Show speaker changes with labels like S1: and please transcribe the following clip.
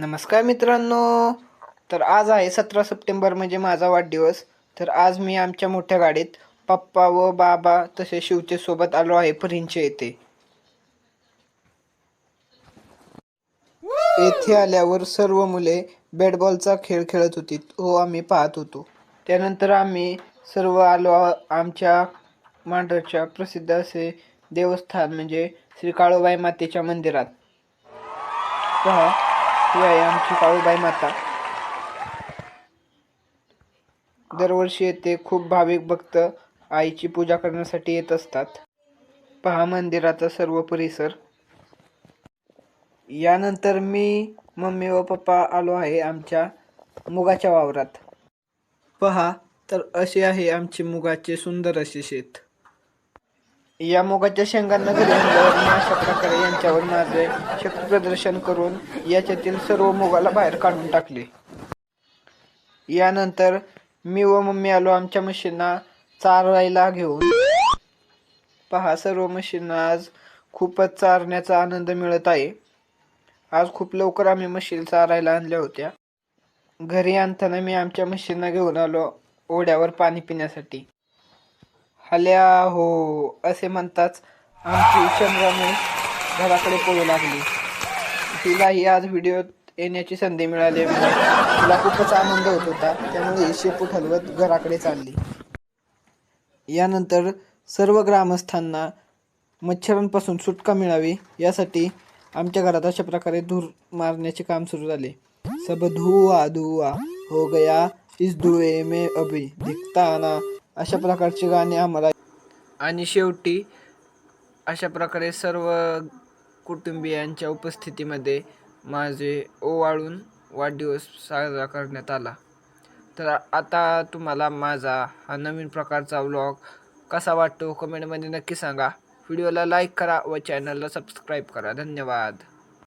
S1: नमस्कार मित्रांनो. तर आज आहे सतरा सप्टेंबर म्हणजे माझा वाढदिवस. तर आज मी आमच्या मोठ्या गाडीत पप्पा व बाबा तसे शिवचे सोबत आलो आहे. परिंचे येथे. येथे आल्यावर सर्व मुले बॅटबॉलचा खेळ खेळत होती. तो आम्ही पाहत होतो. त्यानंतर आम्ही सर्व आलो आमच्या मांडरच्या प्रसिद्ध असे देवस्थान म्हणजे श्री काळूबाई मातेच्या मंदिरात. पहा ही आहे आमची काळूबाई माता. दरवर्षी येथे खूप भाविक भक्त आईची पूजा करण्यासाठी येत असतात. पहा मंदिराचा सर्व परिसर. यानंतर मी मम्मी व पप्पा आलो आहे आमच्या मुगाच्या वावरात. पहा तर असे आहे आमचे मुगाचे सुंदर असे शेत. या मुगाच्या शेंगांना घरी आणल्यावर मी अशा प्रकारे यांच्यावर माझे शक्ती प्रदर्शन करून याच्यातील सर्व मुगाला बाहेर काढून टाकले. यानंतर मी व मम्मी आलो आमच्या म्हशींना चारायला घेऊन. पहा सर्व म्हशींना आज खूपच चारण्याचा आनंद मिळत आहे. आज खूप लवकर आम्ही मशीन चारायला आणल्या होत्या. घरी आणताना मी आमच्या म्हशींना घेऊन आलो ओढ्यावर पाणी पिण्यासाठी. हल्या हो असे म्हणताच आमची चंद्रामेश घराकडे पळू लागली. तिलाही आज व्हिडिओत येण्याची संधी मिळाली तिला खूपच आनंद होत होता. त्यामुळे शेपूट हलवत घराकडे चालली. यानंतर सर्व ग्रामस्थांना मच्छरांपासून सुटका मिळावी यासाठी आमच्या घरात अशा प्रकारे धूर मारण्याचे काम सुरू झाले. सब धुआ धुआ हो गया इस धुए में अभी दिखता ना. अशा प्रकारची गाणी आम्हाला आणि शेवटी अशा प्रकारे सर्व कुटुंबियांच्या उपस्थितीमध्ये माझे ओवाळून वाढदिवस साजरा करण्यात आला. तर आता तुम्हाला माझा हा नवीन प्रकारचा व्लॉग कसा वाटतो? कमेंटमध्ये नक्की सांगा. व्हिडिओला लाईक करा व चॅनलला सबस्क्राईब करा. धन्यवाद.